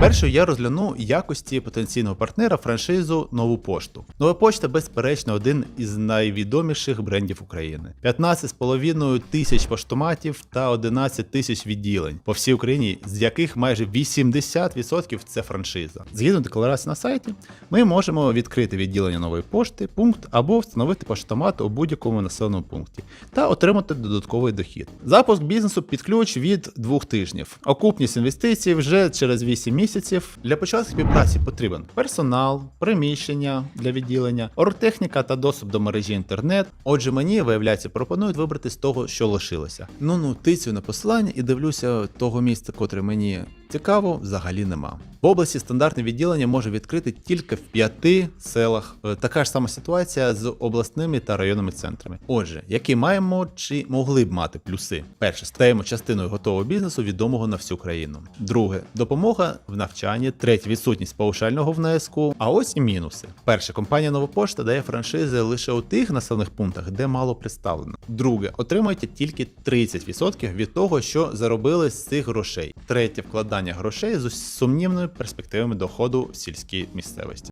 Першою я розгляну якості потенційного партнера франшизу Нову пошту. Нова пошта, безперечно, один із найвідоміших брендів України. 15,5 тисяч поштоматів та 11 тисяч відділень по всій Україні, з яких майже 80% це франшиза. Згідно декларації на сайті, ми можемо відкрити відділення нової пошти, пункт або встановити поштомат у будь-якому населеному пункті та отримати додатковий дохід. Запуск бізнесу під ключ від двох тижнів. Окупність інвестицій вже через 8 місяців. Для початку співпраці потрібен персонал, приміщення для відділення, оргтехніка та доступ до мережі інтернет. Отже, мені виявляється, пропонують вибрати з того, що лишилося. Ну ну тицю на посилання і дивлюся того місця, котре мені цікаво, взагалі нема. В області стандартне відділення може відкрити тільки в п'яти селах. Е, Така ж сама ситуація з обласними та районними центрами. Отже, які маємо чи могли б мати плюси? Перше, стаємо частиною готового бізнесу, відомого на всю країну. Друге, допомога в навчанні. Третє, відсутність паушального внеску. А ось і мінуси. Перше, компанія Нова Пошта дає франшизи лише у тих населених пунктах, де мало представлено. Друге, отримуєте тільки 30% від того, що заробили з цих грошей. Третє, вкладання грошей з сумнівними перспективами доходу в сільській місцевості.